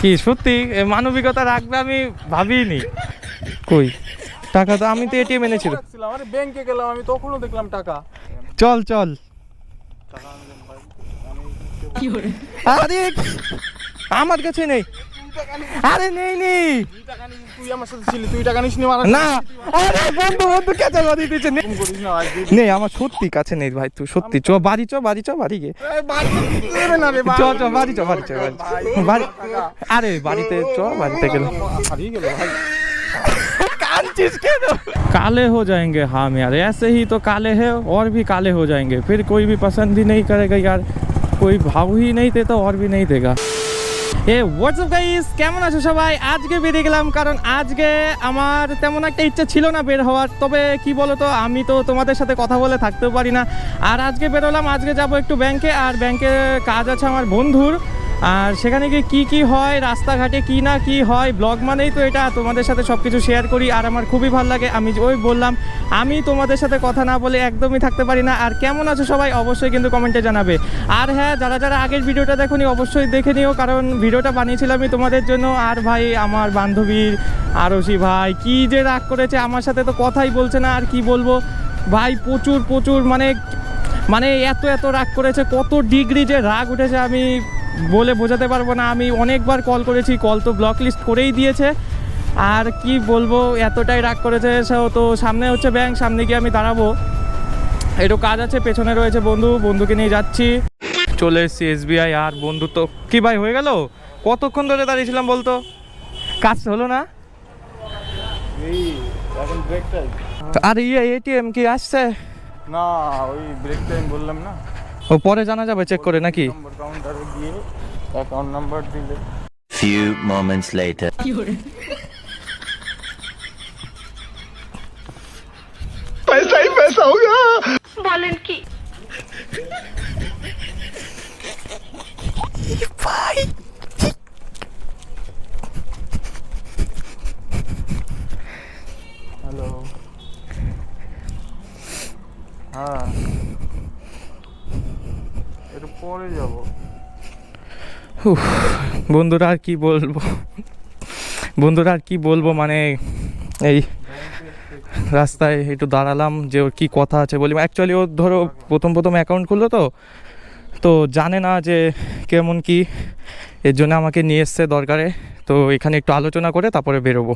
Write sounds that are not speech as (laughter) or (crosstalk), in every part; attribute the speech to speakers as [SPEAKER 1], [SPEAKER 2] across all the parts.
[SPEAKER 1] কি সত্যি? এ মানবিকতা রাখবে আমি ভাবিনি। কই? টাকা তো আমি তো এটিএম এনেছিল।
[SPEAKER 2] রাখছিলাম আরে ব্যাংকে গেলাম আমি তখনও দেখলাম টাকা।
[SPEAKER 1] চল চল। আরে আমার কাছে নেই। আরে নেই নেই
[SPEAKER 2] তুই টাকা নিস তুই আমার সাথে ছিলি তুই টাকা নিস নি মারা
[SPEAKER 1] না আরে বন্ধু বন্ধু কেচা বাড়ি দিচ্ছে নেই
[SPEAKER 2] ফোন করিস না আজ
[SPEAKER 1] নেই আমার সত্যি কাছে নেই ভাই তুই সত্যি চ বাড়ি চ বাড়ি চ বাড়ি গে
[SPEAKER 2] দেবে না রে
[SPEAKER 1] চ চ বাড়ি চ বাড়ি চ বাড়ি চ। বাড়ি আরে বাড়িতে চ বাড়িতে গেলে
[SPEAKER 2] হারিয়ে গেল ভাই
[SPEAKER 1] कांचिस के दो काले हो जाएंगे हम यार ऐसे ही तो काले हैं और भी काले हो जाएंगे फिर कोई भी पसंद ही नहीं करेगा यार कोई भाव ही नहीं देता और भी नहीं देगा এ হোয়াটসঅ্যাপ গাইস কেমন আছো সবাই? আজকে বেরিয়ে গেলাম, কারণ আজকে আমার তেমন একটা ইচ্ছা ছিল না বের হওয়ার। তবে কি বলো তো আমি তো তোমাদের সাথে কথা বলে থাকতেও পারি না। আর আজকে বেরোলাম, আজকে যাব একটু ব্যাংকে আর ব্যাংকে কাজ আছে আমার বন্ধুর। আর সেখানে গিয়ে কী কী হয়, রাস্তাঘাটে কী না কী হয় ব্লগ মানেই তো এটা। তোমাদের সাথে সব কিছু শেয়ার করি আর আমার খুবই ভালো লাগে। আমি ওই বললাম, আমি তোমাদের সাথে কথা না বলে একদমই থাকতে পারি না। আর কেমন আছো সবাই অবশ্যই কিন্তু কমেন্টে জানাবে। আর হ্যাঁ যারা যারা আগের ভিডিওটা দেখোনি, অবশ্যই দেখে নিও, কারণ ভিডিওটা বানিয়েছিলাম আমি তোমাদের জন্য। আর ভাই, আমার বান্ধবীর আরসি ভাই, কি যে রাগ করেছে, আমার সাথে তো কথাই বলছে না, আর কি বলব? ভাই, প্রচুর প্রচুর মানে মানে এত এত রাগ করেছে, কত ডিগ্রি যে রাগ উঠেছে আমি বলে বোঝাতে পারব না। আমি অনেকবার কল করেছি কল তো ব্লক লিস্ট করেই দিয়েছে। আর কি বলব এতটাই রাগ করেছে তো সামনে হচ্ছে ব্যাংক সামনে গিয়ে আমি দাঁড়াবো। একটু কাজ আছে পেছনে রয়েছে বন্ধু বন্ধুকে নিয়ে যাচ্ছি। চলে এসেছি এসবিআই আর বন্ধু তো কি ভাই হয়ে গেল? কতক্ষণ ধরে দাঁড়িয়েছিলাম বলতো? কাজ হলো না? আর ইয়ে এটিএম কি আসছে?
[SPEAKER 2] না ওই ব্রেক টাইম বললাম না।
[SPEAKER 1] ও পরে জানা যাবে চেক করে নাকি?
[SPEAKER 2] কাউন্টারে গিয়ে অ্যাকাউন্ট নাম্বার দিলে
[SPEAKER 3] Few moments later.
[SPEAKER 4] বলেন কি?
[SPEAKER 2] হ্যালো হ্যাঁ পরে যাব।
[SPEAKER 1] বন্ধুরা আর কি বলব? বন্ধুরা আর কি বলব মানে এই রাস্তায় একটু দাঁড়ালাম যে ওর কী কথা আছে বলি। অ্যাকচুয়ালি ওর ধরো প্রথম প্রথম অ্যাকাউন্ট খুললো তো। তো জানে না যে কেমন কি এর জন্য আমাকে নিয়ে এসছে দরকারে। তো এখানে একটু আলোচনা করে তারপরে বেরোবো।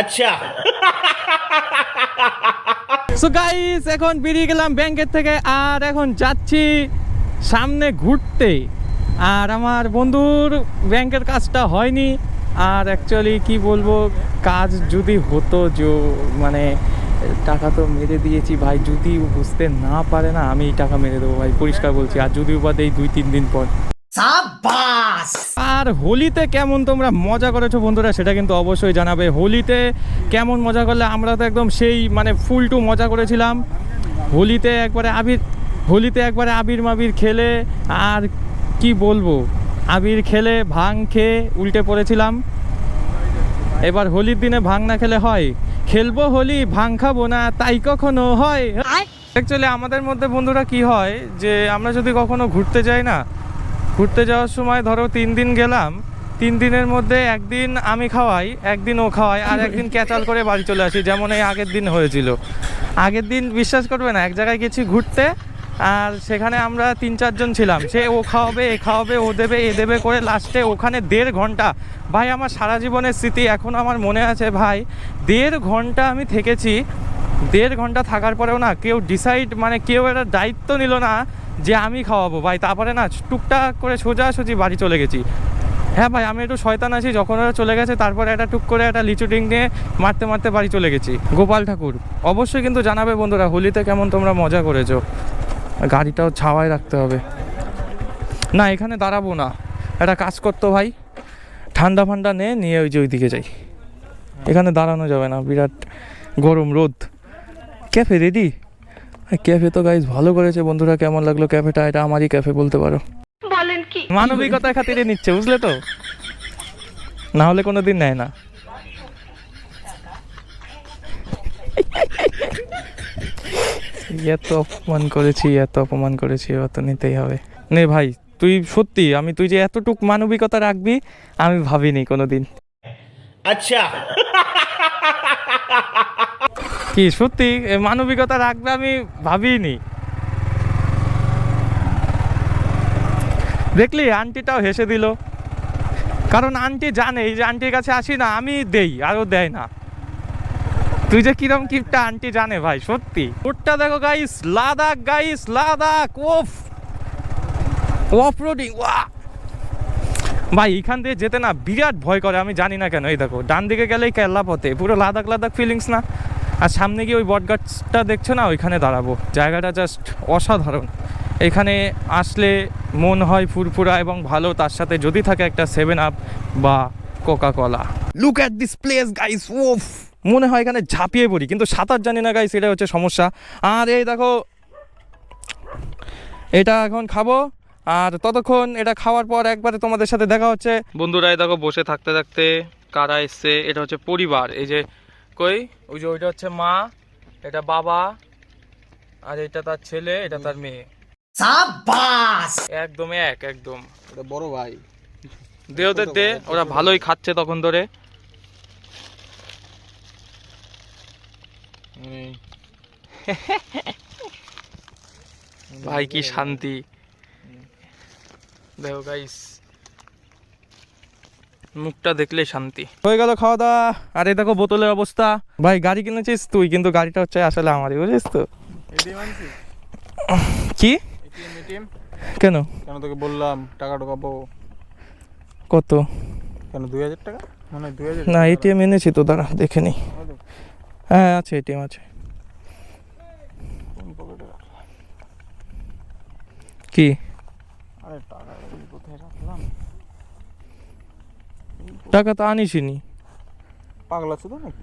[SPEAKER 3] আচ্ছা।
[SPEAKER 1] সো গাইস এখন বেরিয়ে গেলাম ব্যাংকের থেকে। আর এখন যাচ্ছি সামনে ঘুরতে। আর আমার বন্ধুর ব্যাংকের কাজটা হয়নি। আর অ্যাকচুয়ালি কি বলব কাজ যদি হতো যে মানে টাকা তো মেরে দিয়েছি ভাই যদি বুঝতে না পারে না আমি টাকা মেরে দেবো ভাই পরিষ্কার বলছি। আর যদি উপাদ এই দুই তিন দিন পর। আর হোলিতে কেমন তোমরা মজা করেছ বন্ধুরা সেটা কিন্তু অবশ্যই জানাবে। হোলিতে কেমন মজা করলে আমরা তো একদম সেই মানে ফুল টু মজা করেছিলাম। হোলিতে একবারে আবির হোলিতে একবারে আবির মাবির খেলে আর কি বলব? আবির খেলে ভাং খেয়ে উল্টে পড়েছিলাম। এবার হোলির দিনে ভাং না খেলে হয়। খেলব হোলি ভাং খাব না তাই কখনো হয়। অ্যাকচুয়ালি আমাদের মধ্যে বন্ধুরা কি হয় যে আমরা যদি কখনো ঘুরতে যাই না ঘুরতে যাওয়ার সময় ধরো তিন দিন গেলাম তিন দিনের মধ্যে একদিন আমি খাওয়াই একদিন ও খাওয়াই আর একদিন ক্যাচাল করে বাড়ি চলে আসি যেমন এই আগের দিন হয়েছিল। আগের দিন বিশ্বাস করবে না এক জায়গায় গেছি ঘুরতে আর সেখানে আমরা তিন চারজন ছিলাম। সে ও খাওয়াবে, এ খাওয়াবে, ও দেবে, এ দেবে করে লাস্টে ওখানে দেড় ঘণ্টা। ভাই, আমার সারা জীবনের স্মৃতি এখন আমার মনে আছে ভাই। দেড় ঘণ্টা আমি থেকেছি। দেড় ঘণ্টা থাকার পরেও না কেউ ডিসাইড মানে কেউ একটা দায়িত্ব নিল না যে আমি খাওয়াবো। ভাই, তারপরে না টুকটাক করে সোজাসুজি বাড়ি চলে গেছি। হ্যাঁ ভাই, আমি একটু শয়তান আছি, যখন ওরা চলে গেছে, তারপরে একটা টুক করে একটা লিচু ডিং নিয়ে মারতে মারতে বাড়ি চলে গেছি। গোপাল ঠাকুর, অবশ্যই কিন্তু জানাবে বন্ধুরা, হোলিতে কেমন তোমরা মজা করেছ। গাড়িটাও ছাওয়ায় রাখতে হবে। না এখানে দাঁড়াবো না। একটা কাজ করতো ভাই ঠান্ডা ফান্ডা নে নিয়ে ওই যে ওইদিকে যাই। এখানে দাঁড়ানো যাবে না বিরাট গরম রোদ। Cafe ready? ক্যাফে তো গাইজ ভালো করেছে বন্ধুরা কেমন লাগল ক্যাফেটা? এটা আমারই ক্যাফে বলতে পারো।
[SPEAKER 4] বলেন কি?
[SPEAKER 1] মানবিকতার খাতিরে নিচ্ছে বুঝলে তো? না হলে কোনো দিন নেয় না। এত অপমান করেছি এত অপমান করেছি অত নিতেই হবে। নে ভাই তুই সত্যি আমি তুই যে এতটুক মানবিকতা রাখবি আমি ভাবিনি কোনোদিন।
[SPEAKER 3] আচ্ছা।
[SPEAKER 1] কি সত্যি মানবিকতা রাখবে আমি ভাবিনি। দেখলি আন্টিটাও হেসে দিল। কারণ আন্টি জানে এই যে আন্টির কাছে আসি না আমি দেই আরও দেয় না। তুই যে কিরম কিপটা আন্টি জানে ভাই সত্যি। রোডটা দেখো গাইস লাদাখ গাইস লাদাখ ওফ অফ রোডিং ওয়া ভাই এখান দিয়ে যেতে না বিরাট ভয় করে আমি জানি না কেন। এই দেখো ডান দিকে গেলেই কেল্লা পথে। পুরো লাদাখ লাদাখ ফিলিংস না। আর সামনে গিয়ে ওই বটগাছটা দেখছ না ওইখানে দাঁড়াবো। জায়গাটা জাস্ট অসাধারণ। এখানে আসলে মন হয় ফুরফুরা এবং ভালো তার সাথে যদি থাকে একটা সেভেন আপ বা coca cola look at this place guys ওফ মনে হয় এখানে ঝাঁপিয়ে পড়ি কিন্তু সাঁতার জানি না গাই সেটা হচ্ছে সমস্যা। আর এই দেখো এটা এখন খাব আর ততক্ষণ এটা খাওয়ার পর একবারে তোমাদের সাথে দেখা হচ্ছে। বন্ধুরা এই দেখো বসে থাকতে থাকতে কারা এসছে এটা হচ্ছে পরিবার এই যে কই? ওই যে ওইটা হচ্ছে মা এটা বাবা আর এটা তার ছেলে এটা তার মেয়ে। একদম এক একদম।
[SPEAKER 2] এটা বড় ভাই।
[SPEAKER 1] দেহদের দে ওরা ভালোই খাচ্ছে তখন ধরে। ভাই কি শান্তি। দেখো গাইস মুখটা দেখলে শান্তি। হয়ে গেল খাওয়া দাওয়া। আর এই দেখো বোতলের অবস্থা। ভাই গাড়ি কিনেছিস তুই কিন্তু গাড়িটা হচ্ছে আসলে আমারই বুঝিস তো?
[SPEAKER 2] এটিএম
[SPEAKER 1] কি?
[SPEAKER 2] এটিএম এটিএম
[SPEAKER 1] কেন?
[SPEAKER 2] কেন তোকে বললাম টাকা ঢোকাবো।
[SPEAKER 1] কত?
[SPEAKER 2] কেন দুই হাজার টাকা? মানে দুই হাজার
[SPEAKER 1] না এটিএম এনেছি তো দাঁড়া দেখে নি। হ্যাঁ আছে এটিএম আছে। কি?
[SPEAKER 2] আরে টাকা কোথায় রাখলাম?
[SPEAKER 1] টাকা তো আনিসিনি।
[SPEAKER 2] পাগলা শুধু নাকি?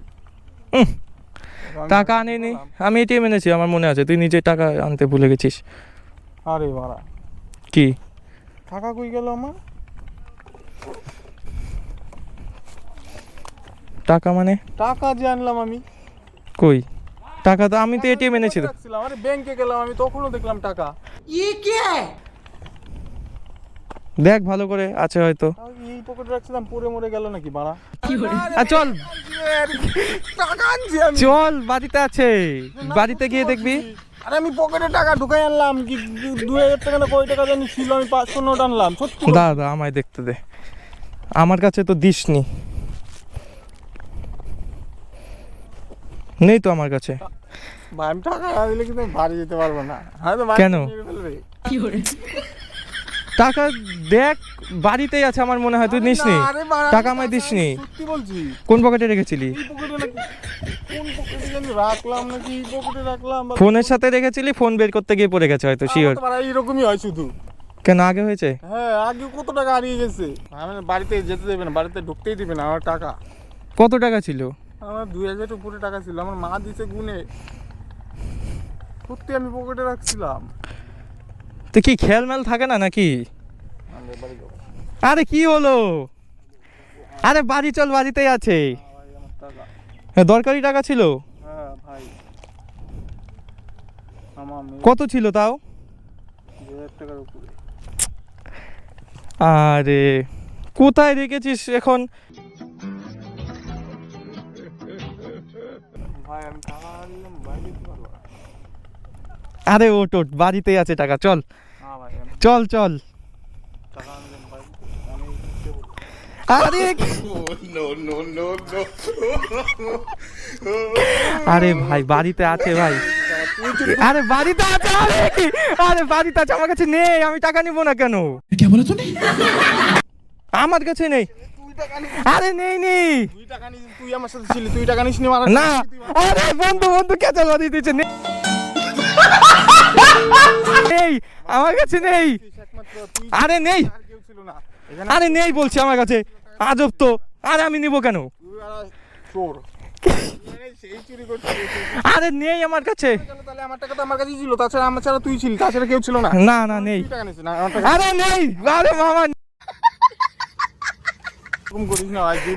[SPEAKER 1] টাকা আনিনি। আমি এটিএম এনেছি আমার মনে আছে। তুই নিজে টাকা আনতে ভুলে গেছিস।
[SPEAKER 2] আরে মারা
[SPEAKER 1] কি?
[SPEAKER 2] টাকা কই গেল আমার?
[SPEAKER 1] টাকা মানে?
[SPEAKER 2] টাকা যে আনলাম আমি।
[SPEAKER 1] কই? টাকা তো আমি তো এটিএম এনেছি। তো
[SPEAKER 2] রাখছিলাম আরে ব্যাংকে গেলাম আমি তখনও দেখলাম টাকা। ই কে?
[SPEAKER 1] দেখ ভালো করে আছে হয়তো।
[SPEAKER 2] এই পকেটে রাখছিলাম পরে মরে গেল নাকি বাড়া?
[SPEAKER 1] আর চল।
[SPEAKER 2] টাকা আনছি আমি।
[SPEAKER 1] চল বাড়িতে আছে। বাড়িতে গিয়ে দেখবি।
[SPEAKER 2] আরে আমি পকেটে টাকা ঢুকাই আনলাম কি দু হাজার টাকা না কয় টাকা জানি ছিল আমি পাঁচশো নোট আনলাম সত্যি
[SPEAKER 1] দাদা আমায় দেখতে দে। আমার কাছে তো দিসনি। নেই তো আমার কাছে।
[SPEAKER 2] আমি টাকা দিলে কিন্তু আমি বাড়ি যেতে পারব না। হয়তো
[SPEAKER 1] কেন? টাকা দেখ বাড়িতেই আছে আমার মনে হয় তুই নিসনি
[SPEAKER 2] না, আরে বাড়া,
[SPEAKER 1] টাকা
[SPEAKER 2] আমি
[SPEAKER 1] আমায় দিসনি
[SPEAKER 2] সত্যি বলছি।
[SPEAKER 1] কোন পকেটে রেখেছিলি?
[SPEAKER 2] এই পকেটে নাকি কোন পকেটে জানি রাখলাম নাকি এই পকেটে রাখলাম
[SPEAKER 1] ফোনের সাথে রেখেছিলি ফোন বের করতে গিয়ে পড়ে গেছে হয়তো শিওর
[SPEAKER 2] এইরকমই হয় শুধু।
[SPEAKER 1] কেন আগে হয়েছে?
[SPEAKER 2] হ্যাঁ আগে কত টাকা হারিয়ে গেছে? আমি বাড়িতে যেতে দেবে না বাড়িতে ঢুকতেই দিবে না আমার টাকা।
[SPEAKER 1] কত টাকা ছিল?
[SPEAKER 2] আমার দুই হাজার উপরে টাকা ছিল আমার মা দিছে গুনে। সত্যি আমি পকেটে রাখছিলাম।
[SPEAKER 1] তো কি খেয়াল মেল থাকে না নাকি? আরে কি হলো? আরে বাড়ি চল বাড়িতেই আছে। হ্যাঁ, দরকারি টাকা ছিল?
[SPEAKER 2] হ্যাঁ ভাই।
[SPEAKER 1] কত ছিল তাও? আরে কোথায় রেখেছিস এখন? আরে ওট ওট বাড়িতেই আছে টাকা চল। চল চল। আরে (laughs) আরে ভাই বাড়িতে আছে ভাই। আরে বাড়িতে আছে আরে আরে বাড়িতে আছে আমার কাছে নেই আমি টাকা নিব না কেন? আমার কাছে নেই? আরে নেই নেই।
[SPEAKER 2] তুই টাকা নিস তুই আমার সাথে ছিলি তুই টাকা নিস নি মারা
[SPEAKER 1] না আরে বন্ধু বন্ধু কেচাল বাড়িয়ে দিয়েছে নেই নেই আমার কাছে নেই। আরে নেই
[SPEAKER 2] আর
[SPEAKER 1] নেই বলছি আমার কাছে। আজব তো আরে আমি নিব কেন?
[SPEAKER 2] আর
[SPEAKER 1] নেই আমার কাছে।
[SPEAKER 2] আমার টাকা তো আমার কাছেই ছিল তাছাড়া আমার ছাড়া তুই ছিলি তাছাড়া কেউ ছিল না।
[SPEAKER 1] না না নেই। আরে নেই আরে মামা
[SPEAKER 2] এরকম করিস না ভাই দিয়ে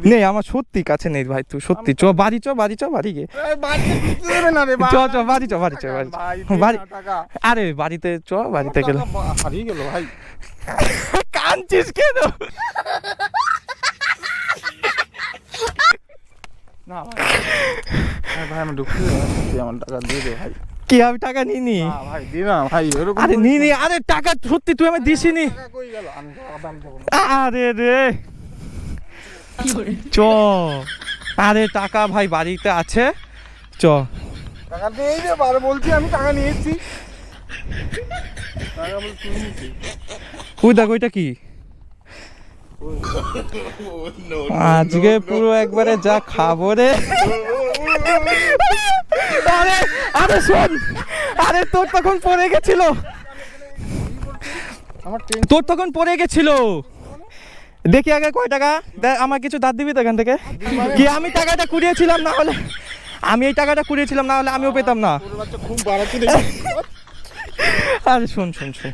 [SPEAKER 1] নেই আমার সত্যি কাছে নেই ভাই তুই সত্যি চ বাড়ি চ বাড়ি চ বাড়ি গে। চ চ বাড়ি চ বাড়ি চ বাড়ি বাড়ি আরে বাড়িতে চ বাড়িতে গেলে
[SPEAKER 2] হারিয়ে গেল ভাই।
[SPEAKER 1] কাঁদছিস কেন?
[SPEAKER 2] না ভাই। ভাই আমি সত্যি আমার টাকা দিয়ে দে ভাই।
[SPEAKER 1] কি আমি টাকা নিই নি
[SPEAKER 2] ভাই দি না ভাই এরকম
[SPEAKER 1] আরে
[SPEAKER 2] করিস
[SPEAKER 1] নি।
[SPEAKER 2] নি
[SPEAKER 1] আরে টাকা সত্যি তুই আমি দিসিনি। আরে রে। চ। আরে টাকা ভাই বাড়িতে আছে। চ।
[SPEAKER 2] টাকা দিয়ে দে বারে বলছি আমি টাকা নিয়েছি।
[SPEAKER 1] ওই দেখ ওইটা কি? আজকে পুরো একবারে যা খাব রে। আরে আরে শোন আরে তোর তখন পড়ে গেছিল। তোর তখন পড়ে গেছিল। দেখি আগে কয় টাকা? আমার কিছু দাঁত দিবি তো এখান থেকে? কি, আমি টাকাটা কুড়িয়েছিলাম না হলে? আমি এই টাকাটা কুড়িয়েছিলাম না হলে আমিও পেতাম না। আরে, শোন, শুন, শোন।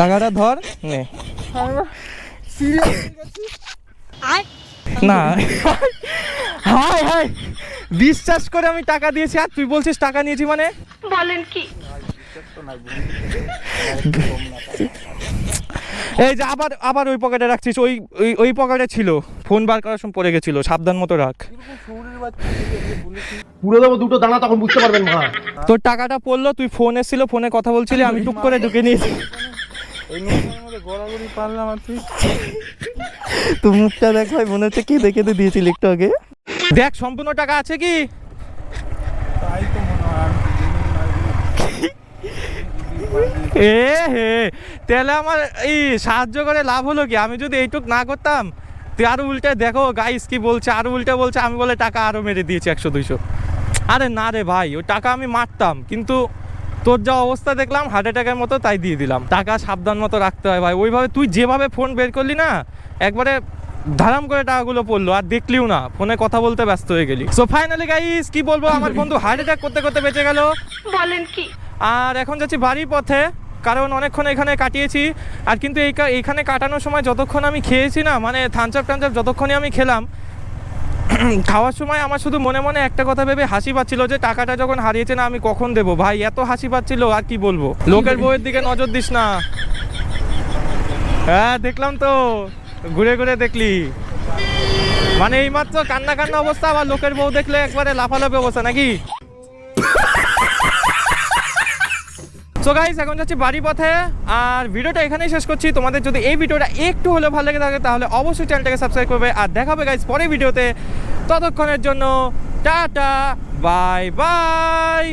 [SPEAKER 1] টাকাটা ধর, নে। না। হাই হাই বিশ্বাস করে আমি টাকা দিয়েছি, আর তুই বলছিস টাকা নিয়েছি মানে?
[SPEAKER 4] বলেন কি?
[SPEAKER 1] এই যে আবার আবার ওই পকেটে রাখছিস ওই ওই ওই পকেটে ছিল। ফোন বার করার সময় পড়ে গেছিল সাবধান মতো রাখ।
[SPEAKER 5] পুরো দেবো দুটো দানা তখন বুঝতে পারবেন মা।
[SPEAKER 1] তোর টাকাটা পড়ল তুই ফোন এসেছিল ফোনে কথা বলছিলি আমি টুক করে ঢুকে নিয়েছি।
[SPEAKER 2] তুই
[SPEAKER 1] মুখটা দেখ ভাই মনে হচ্ছে কি দেখে দিয়েছিলি একটু আগে। দেখ সম্পূর্ণ টাকা আছে কি
[SPEAKER 2] তাই তো মনে হয় আমি তো জানি না এগুলো।
[SPEAKER 1] এ, হে, তাহলে আমার এই সাহায্য করে লাভ হলো কি? আমি যদি এইটুক না করতাম, তুই আরও উল্টে দেখো গাইস কি বলছে, আরও উল্টে বলছে, আমি বলে টাকা আরও মেরে দিয়েছি একশো দুইশো। আরে না রে ভাই, ওই টাকা আমি মারতাম, কিন্তু তোর যা অবস্থা দেখলাম হার্ট অ্যাটাকের মতো তাই দিয়ে দিলাম। টাকা সাবধান মতো রাখতে হয় ভাই। ওইভাবে তুই যেভাবে ফোন বের করলি না, একবারে ধারাম করে টাকাগুলো পড়ল, আর দেখলিও না। ফোনে কথা বলতে ব্যস্ত হয়ে গেলি। সো ফাইনালি গাইস কি বলব, আমার বন্ধু হার্ট অ্যাটাক করতে করতে বেঁচে গেল।
[SPEAKER 4] বলেন কি?
[SPEAKER 1] আর এখন যাচ্ছি বাড়ির পথে, কারণ অনেকক্ষণ এখানে কাটিয়েছি। আর কিন্তু এই এইখানে কাটানোর সময় যতক্ষণ আমি খেয়েছি না মানে থানচাপ টানচাপ যতক্ষণই আমি খেলাম, (clears throat) খাওয়ার সময় আমার শুধু মনে মনে একটা কথা ভেবে হাসি পাচ্ছিল যে, টাকাটা যখন হারিয়েছে না, আমি কখন দেবো? ভাই, এত হাসি পাচ্ছিল, আর কি বলব? লোকের বউয়ের দিকে নজর দিস না। হ্যাঁ দেখলাম তো, ঘুরে ঘুরে দেখলি। মানে এইমাত্র কান্না কান্না অবস্থা, আবার লোকের বউ দেখলে একবারে লাফালাফি অবস্থা, নাকি? সো গাইজ এখন যাচ্ছি বাড়ি পথে, আর ভিডিওটা এখানেই শেষ করছি। তোমাদের যদি এই ভিডিওটা একটু হলেও ভালো লেগে থাকে, তাহলে অবশ্যই চ্যানেলটাকে সাবস্ক্রাইব করবে। আর দেখাবে গাইজ পরে ভিডিওতে। ততক্ষণের জন্য টাটা বাই বাই